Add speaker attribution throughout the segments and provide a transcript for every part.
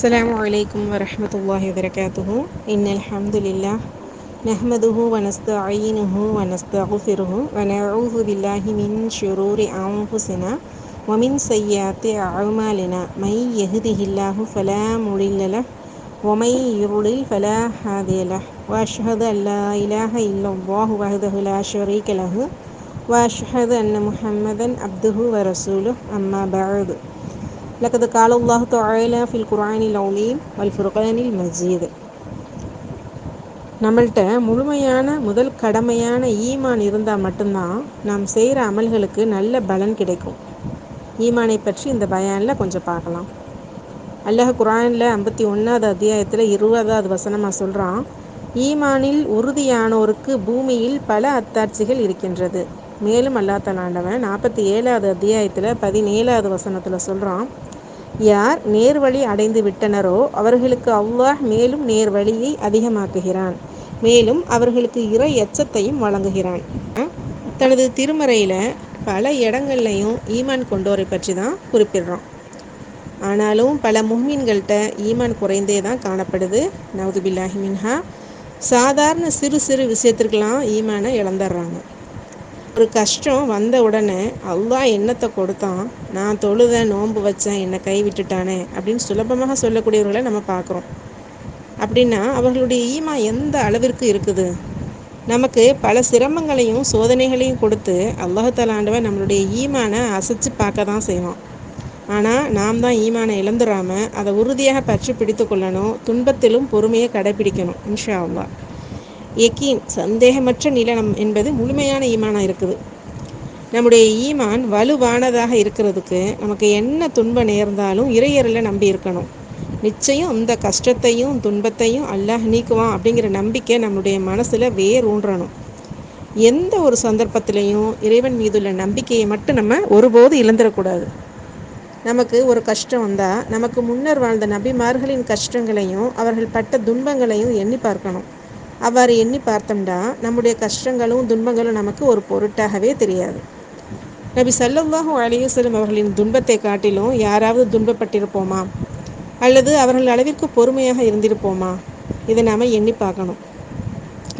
Speaker 1: അസ്സലാമു അലൈക്കും വരഹമത്തല്ലാഹി വരക്കാത്തുഹു ഇന്നൽഹമുല്ലാ നഹ്മദുഹു വനസ്തഈനുഹു വനസ്തഗ്ഫിറുഹു വനസ്ത ബില്ലാഹി മിൻ ഷുറൂറി അൻഫുസിനാ വമിൻ സയ്യാത്തി അഹുമാലിന മൈ യഹുദിഹില്ലാഹു ഫലാമുളില്ല ومن يضلل فلا هادي له واشهد ان لا اله الا الله وحده لا شريك له واشهد ان محمدا عبده ورسوله لقد قال الله تعالى في القرآن العظيم والفرقان المجيد நம்மள்கிட்ட முழுமையான முதல் கடமையான ஈமான் இருந்தால் மட்டும்தான் நாம் செய்கிற அமல்களுக்கு நல்ல பலன் கிடைக்கும் ஈமானை பற்றி இந்த பயானில் கொஞ்சம் பார்க்கலாம் அல்லாஹ் குரானில் ஐம்பத்தி ஒன்றாவது அத்தியாயத்தில் இருபதாவது வசனமாக சொல்கிறான் ஈமானில் உறுதியானோருக்கு பூமியில் பல அத்தாட்சிகள் இருக்கின்றது மேலும் அல்லா தலாண்டவன் நாற்பத்தி ஏழாவது அத்தியாயத்தில் பதினேழாவது வசனத்தில் சொல்கிறான் யார் நேர்வழி அடைந்து விட்டனரோ அவர்களுக்கு அல்லாஹ் மேலும் நேர்வழியை அதிகமாக்குகிறான். மேலும் அவர்களுக்கு இறை எச்சத்தையும் வழங்குகிறான். தனது திருமறையில் பல இடங்கள்லையும் ஈமான் கொண்டோரை பற்றி தான் குறிப்பிடுறோம். ஆனாலும் பல முஹ்மீன்கள்கிட்ட ஈமான் குறைந்தே தான் காணப்படுது. நவதுபில்லாஹி மின்ஹா. சாதாரண சிறு சிறு விஷயத்திற்கெல்லாம் ஈமானை இழந்துடுறாங்க. ஒரு கஷ்டம் வந்த உடனே அல்லாஹ் என்னத்தை கொடுத்தான்? நான் தொழுதேன் நோன்பு வச்சேன் என்னை கை விட்டுட்டானே அப்படின்னு சுலபமாக சொல்லக்கூடியவர்களை நம்ம பார்க்குறோம். அப்படின்னா அவர்களுடைய ஈமா எந்த அளவிற்கு இருக்குது? நமக்கு பல சிரமங்களையும் சோதனைகளையும் கொடுத்து அல்லாஹாலாண்டவன் நம்மளுடைய ஈமானை அசைச்சு பார்க்க தான் செய்வான். ஆனால் நாம் தான் ஈமானை இழந்துடாமல் அதை உறுதியாக பற்றி பிடித்து கொள்ளணும் துன்பத்திலும் பொறுமையை கடைபிடிக்கணும் இன்ஷா அல்லா எக்கீன் சந்தேகமற்ற நிலம் என்பது முழுமையான ஈமானாக இருக்குது. நம்முடைய ஈமான் வலுவானதாக இருக்கிறதுக்கு நமக்கு என்ன துன்பம் நேர்ந்தாலும் இறையரில் நம்பி இருக்கணும். நிச்சயம் இந்த கஷ்டத்தையும் துன்பத்தையும் அல்லாஹ் நீக்குவான் அப்படிங்கிற நம்பிக்கை நம்முடைய மனசில் வேர் ஊன்றணும் எந்த ஒரு சந்தர்ப்பத்திலையும் இறைவன் மீதுள்ள நம்பிக்கையை மட்டும் நம்ம ஒருபோது இழந்துடக்கூடாது. நமக்கு ஒரு கஷ்டம் வந்தால் நமக்கு முன்னர் வாழ்ந்த நபிமார்களின் கஷ்டங்களையும் அவர்கள் பட்ட துன்பங்களையும் எண்ணி பார்க்கணும். அவ்வாறு எண்ணி பார்த்தோம்னா நம்முடைய கஷ்டங்களும் துன்பங்களும் நமக்கு ஒரு பொருட்டாகவே தெரியாது. நபி சல்லாஹூ அலிவசலம் அவர்களின் துன்பத்தை காட்டிலும் யாராவது துன்பப்பட்டிருப்போமா? அல்லது அவர்கள் அளவிற்கு பொறுமையாக இருந்திருப்போமா? இதை நாம் எண்ணி பார்க்கணும்.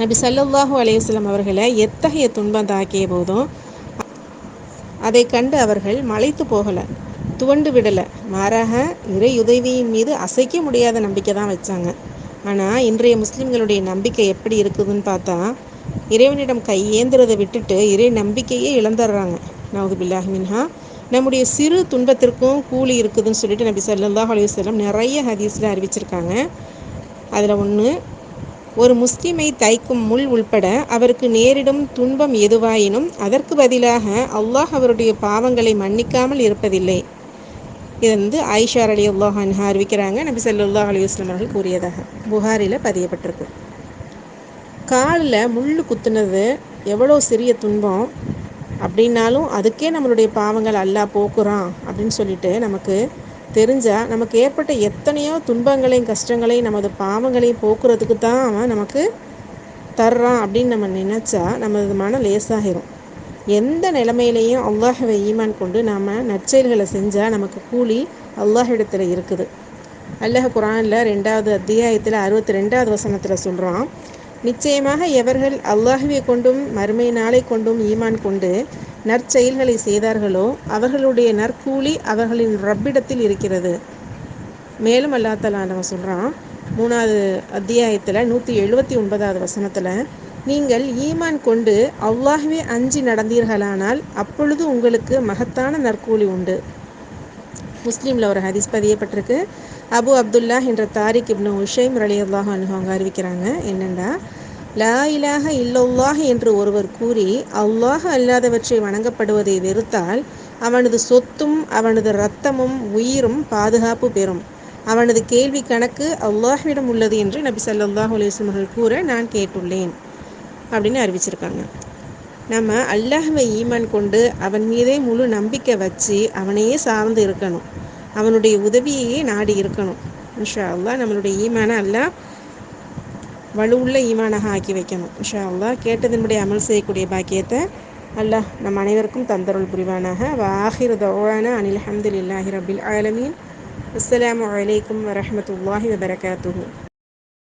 Speaker 1: நபி சல்லாஹூ அலையுஸ்லம் அவர்களை எத்தகைய துன்பம் தாக்கிய போதும் அதை கண்டு அவர்கள் மலைத்து போகலை துவண்டு விடலை. மாறாக இறை உதவியின் மீது அசைக்க முடியாத நம்பிக்கை தான் வச்சாங்க. ஆனால் இன்றைய முஸ்லீம்களுடைய நம்பிக்கை எப்படி இருக்குதுன்னு பார்த்தா இறைவனிடம் கையேந்துறதை விட்டுட்டு இறை நம்பிக்கையே இழந்துடுறாங்க. நவது பில்லாஹிமின்ஹா நம்முடைய சிறு துன்பத்திற்கும் கூலி இருக்குதுன்னு சொல்லிட்டு நபி சல்லாஹ் அலையுஸ்லம் நிறைய ஹதீஸில் அறிவிச்சிருக்காங்க. அதில் ஒன்று ஒரு முஸ்லீமை தைக்கும் முள் உள்பட அவருக்கு நேரிடும் துன்பம் எதுவாயினும் அதற்கு பதிலாக அல்லாஹ் அவருடைய பாவங்களை மன்னிக்காமல் இருப்பதில்லை. இது வந்து ஆயிஷா அலி அல்லாஹான்ஹா அறிவிக்கிறாங்க. நபி சல்லா அலி வஸ்லம் அவர்கள் கூறியதாக புகாரில் பதியப்பட்டிருக்கு. காலில் முள் குத்துனது எவ்வளோ சிறிய துன்பம் அப்படின்னாலும் அதுக்கே நம்மளுடைய பாவங்கள் அல்லா போக்குறான் அப்படின்னு சொல்லிட்டு நமக்கு தெரிஞ்சால் நமக்கு ஏற்பட்ட எத்தனையோ துன்பங்களையும் கஷ்டங்களையும் நமது பாவங்களையும் போக்குறதுக்கு தான் அவன் நமக்கு தர்றான் அப்படின்னு நம்ம நினச்சா நமது மனம் லேசாகிரும். எந்த நிலைமையிலையும் அல்லாஹவை ஈமான் கொண்டு நாம் நற்செயல்களை செஞ்சால் நமக்கு கூலி அல்லாஹிடத்தில் இருக்குது. அல்லாஹ் குரானில் ரெண்டாவது அத்தியாயத்தில் அறுபத்தி ரெண்டாவது வசனத்தில் சொல்கிறான் நிச்சயமாக எவர்கள் அல்லாஹுவை கொண்டும் மறுமை நாளை கொண்டும் ஈமான் கொண்டு நற்செயல்களை செய்தார்களோ அவர்களுடைய நற்கூலி அவர்களின் ரப்பிடத்தில் இருக்கிறது. மேலும் அல்லாத்தலா நம்ம சொல்கிறான் மூணாவது அத்தியாயத்தில் நூற்றி எழுபத்தி ஒன்பதாவது வசனத்தில் நீங்கள் ஈமான் கொண்டு அல்லாஹுவே அஞ்சி நடந்தீர்களானால் அப்பொழுது உங்களுக்கு மகத்தான நற்கூலி உண்டு. முஸ்லீமில் ஒரு ஹதீஸ் பதியப்பட்டிருக்கு. அபு அப்துல்லா என்ற தாரிக் இப்னு உஷைம் ரலி அல்லாஹ் அவங்க அறிவிக்கிறாங்க. என்னென்னா லா இலாக இல்லல்லாஹ் என்று ஒருவர் கூறி அல்லாஹ் அல்லாதவற்றை வணங்கப்படுவதை வெறுத்தால் அவனது சொத்தும் அவனது இரத்தமும் உயிரும் பாதுகாப்பு பெறும். அவனது கேள்வி கணக்கு அல்லாஹ்விடம் உள்ளது என்று நபி சல்லாஹ் அலிஸ்மர்கள் கூற நான் கேட்டுள்ளேன். அப்படின்னு அறிவிச்சிருக்காங்க. நம்ம அல்லாஹ்வை ஈமான் கொண்டு அவன் மீதே முழு நம்பிக்கை வச்சு அவனையே சார்ந்து இருக்கணும். அவனுடைய உதவியையே நாடி இருக்கணும். இன்ஷா அல்லா நம்மளுடைய ஈமான அல்லாஹ் வலுவுள்ள ஈமானாக ஆக்கி வைக்கணும். இன்ஷா அல்லா கேட்டதனுடைய அமல் செய்யக்கூடிய பாக்கியத்தை அல்லாஹ் நம் அனைவருக்கும் தந்தருள் புரிவானாக. வாஹிர் தவான அனில் அஹமதுல்லாஹி ரபில் ஆலமீன். அஸ்லாம் வலைக்கம் வரமத்துல்லாஹி வபரகாத்துஹு.